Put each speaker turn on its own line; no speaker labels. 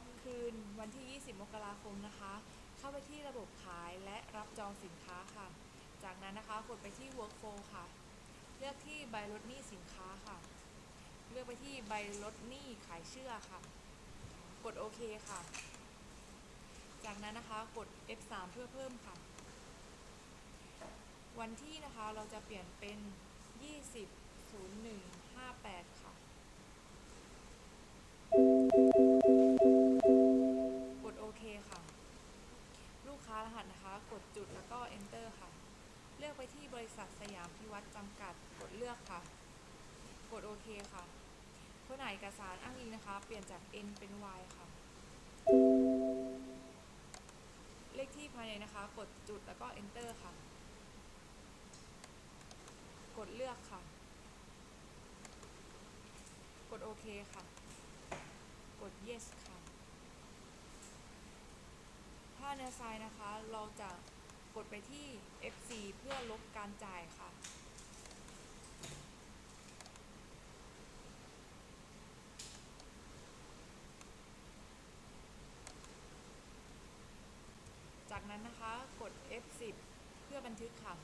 รับคืนวันที่ 20 มกราคมนะคะ เข้าไปที่ระบบขายและรับจองสินค้าค่ะ จากนั้นนะคะกดไปที่ workflow ค่ะ เลือกที่ใบลดหนี้สินค้าค่ะ เลือกไปที่ใบลดหนี้ขายเชื่อค่ะ กดโอเคค่ะ จากนั้นนะคะกด F3 เพื่อเพิ่มค่ะ วันที่นะคะเราจะเปลี่ยนเป็น 20 01ารหัสนะคะ กดจุดแล้วก็ enter ค่ะ เลือกไปที่บริษัทสยามพิวัตรจำกัด กดเลือกค่ะ กดโอเคค่ะเพื่อหนเอกสารอ้างอิงนะคะ เปลี่ยนจาก N เป็น Y ค่ะ เลขที่ภายในนะคะ กดจุดแล้วก็ enter ค่ะ กดเลือกค่ะ กดโอเคค่ะ กด yes ค่ะาเนื้อทรายนะคะ เราจะกดไปที่ F4 เพื่อลบการจ่ายค่ะ จากนั้นนะคะกด F10 เพื่อบันทึกค่ะ